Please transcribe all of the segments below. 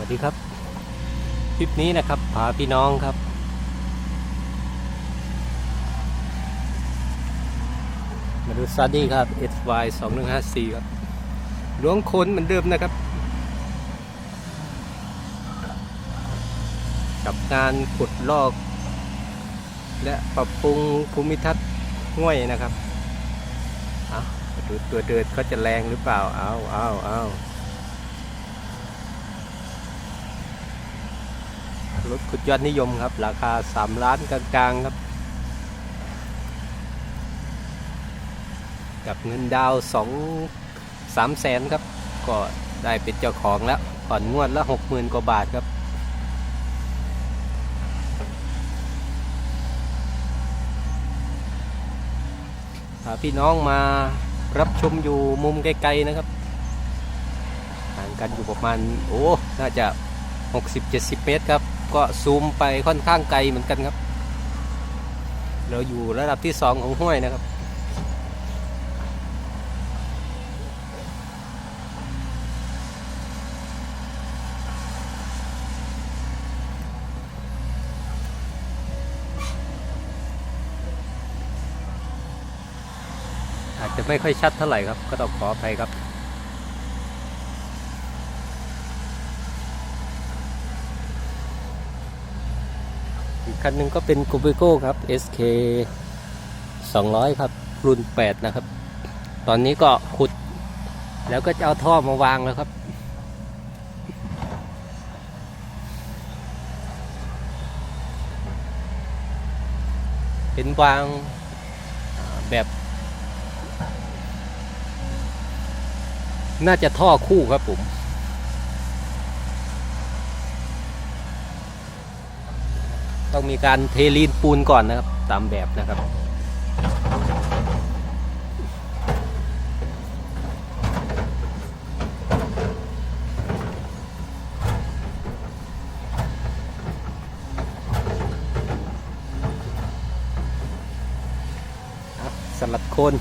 วัสดีครับ คลิปนี้นะครับพาพี่น้องครับ มาดูซัดดี้ครับ SY 2154ครับล้วงโคนเหมือนเดิมนะครับ กับการขุดลอก และปรับปรุงภูมิทัศน์ห้วยนะครับ เอามาดูตัวเดินเขาจะแรงหรือเปล่า เอาเอาเอา รถขุดยอดนิยมครับ ราคา 3 ล้านกลางๆครับ กับเงินดาวสองสามแสนครับ ก็ได้เป็นเจ้าของแล้วผ่อนงวดละหกหมื่นกว่าบาทครับพาพี่น้องมารับชมอยู่มุมไกลๆนะครับห่างกันอยู่ประมาณ โอ้ น่าจะ 60-70 เมตรครับก็ซูมไปค่อนข้างไกลเหมือนกันครับ เราอยู่ระดับที่2ของห้วยนะครับ อาจจะไม่ค่อยชัดเท่าไหร่ครับ ก็ต้องขออภัยครับ คันหนึ่งก็เป็น g o b i g o ครับ SK 200 ครับ รุ่น 8 นะครับ ตอนนี้ก็ขุด แล้วก็จะเอาท่อมาวางแล้วครับ เป็นวางแบบน่าจะท่อคู่ครับผม ต้องมีการเทลีนปูนก่อนนะครับ ตามแบบนะครับ สลัดโคน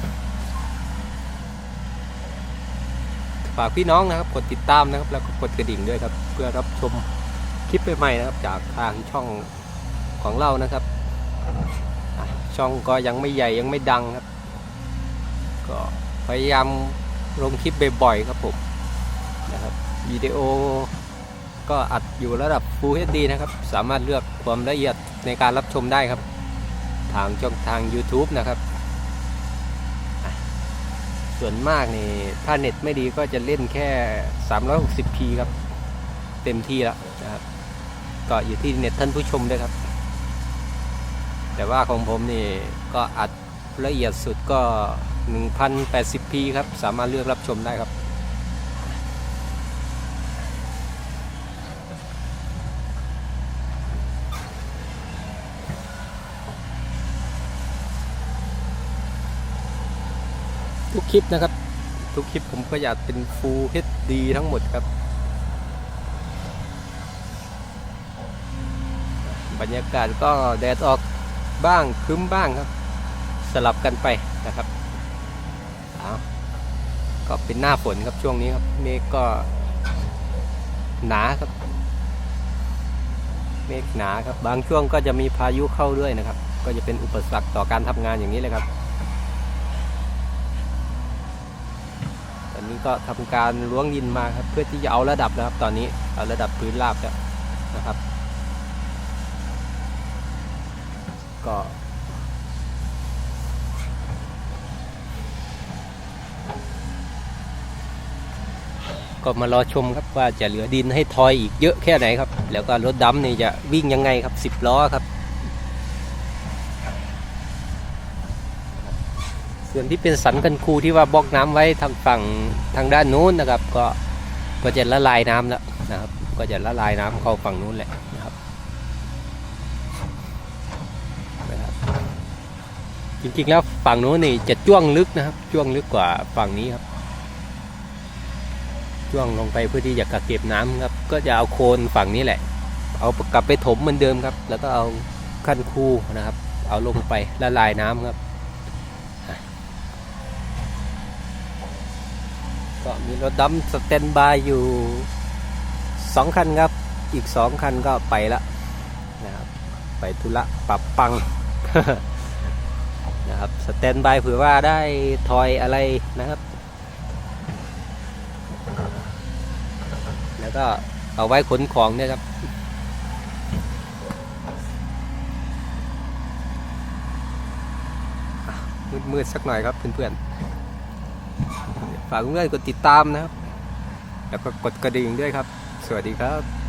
ฝากพี่น้องนะครับ กดติดตามนะครับ แล้วก็กดกระดิ่งด้วยครับ เพื่อรับชมคลิปใหม่ๆนะครับ จากทางช่อง ของเรานะครับช่องก็ยังไม่ใหญ่ยังไม่ดังครับ ก็พยายามลงคลิปบ่อยๆครับผมนะครับวิดีโอก็อัดอยู่ระดับ Full HD นะครับ สามารถเลือกความละเอียดในการรับชมได้ครับ ทางช่องทาง YouTube นะครับ ส่วนมากนี่ถ้าเน็ตไม่ดีก็จะเล่นแค่ 360p ครับ เต็มที่แล้วนะครับ ก็อยู่ที่เน็ตท่านผู้ชมด้วยครับ แต่ว่าของผมนี่ก็อัดละเอียดสุดก็ 1080p ครับ สามารถเลือกรับชมได้ครับ ทุกคลิปนะครับ ทุกคลิปผมก็อยากเป็น Full HD ทั้งหมดครับ บรรยากาศก็แดดออก บ้างคึ้มบ้างครับ สลับกันไปนะครับเอาก็เป็นหน้าฝนครับช่วงนี้ครับเมฆก็หนาครับ เมฆหนาครับ บางช่วงก็จะมีพายุเข้าด้วยนะครับ ก็จะเป็นอุปสรรคต่อการทำงานอย่างนี้เลยครับตอนนี้ก็ทำการล้วงดินมาครับ เพื่อที่จะเอาระดับนะครับ ตอนนี้เอาระดับพื้นราบแล้วนะครับ ก็ก็มารอชมครับว่าจะเหลือดินให้ทอยอีกเยอะแค่ไหนครับ แล้วก็รถดำนี่จะวิ่งยังไงครับสิบล้อครับ ส่วนที่เป็นสันกันคูที่ว่าบล็อกน้ำไว้ทางฝั่งทางด้านนู้นนะครับ ก็ก็จะละลายน้ำแล้วนะครับ ก็จะละลายน้ำเข้าฝั่งนู้นแหละนะครับนะครับ จริงๆแล้วฝั่งนู้นนี่จะจ้วงลึกนะครับ จ้วงลึกกว่าฝั่งนี้ครับ จ้วงลงไปเพื่อที่จะกักเก็บน้ำครับ ก็จะเอาโคนฝั่งนี้แหละ เอากลับไปถมเหมือนเดิมครับ แล้วก็เอาขั้นคูนะครับ เอาลงไปละลายน้ำครับ ก็มีรถดำสแตนบายอยู่สองคันครับ อีกสองคันก็ไปละนะครับ ไปธุระปรับปัง นะครับสแตนบายเผื่อว่าได้ทอยอะไรนะครับ แล้วก็เอาไว้ขนของเนี่ยครับมืดๆสักหน่อยครับเพื่อนๆฝากเพื่อนๆกดติดตามนะครับ แล้วก็กดกระดิ่งด้วยครับ สวัสดีครับ